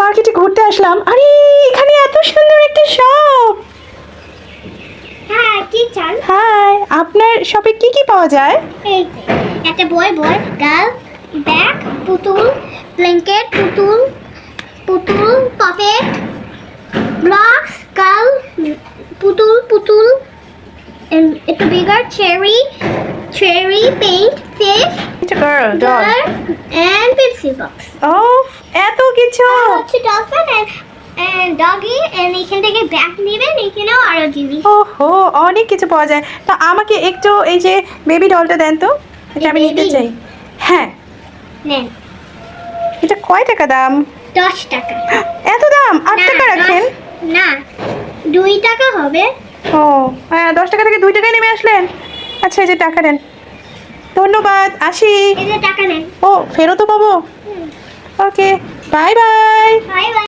মার্কেটে ঘুরতে আসলাম। আরে এখানে এত সুন্দর একটা শপ হ্যাঁ কি চান? হাই আপনার শপে কি কি পাওয়া যায়? এই যে, একটা বই বই গার্ল ব্যাগ পুতুল ব্ল্যাঙ্কেট পুতুল পুতুল পকেট ব্লকস গার্ল পুতুল পুতুল and একটু bigger cherry cherry paint fish এটা girl doll dollar and box ও এত কিছু! হচ্ছে ডলফিন and ডগি and এখান থেকে ব্যাগ নেবেন এখানেও আরও জিনিস। ওহো অনেক কিছু পাওয়া যায়। তা আমাকে একটু এই যে বেবি ডলটা দেন তো এটা আমি নিতে? চাই। হ্যাঁ। নেন। এটা কয় টাকা দাম? দশ টাকা। এত দাম? আট টাকা রাখেন? না দুই টাকা হবে। ও হ্যাঁ দশ টাকা থেকে দুই টাকায় নেমে আসলেন? আচ্ছা এই যে টাকা নেন ধন্যবাদ আসি। টাকা নেন। ও ফেরতও পাবো? Okay bye bye bye bye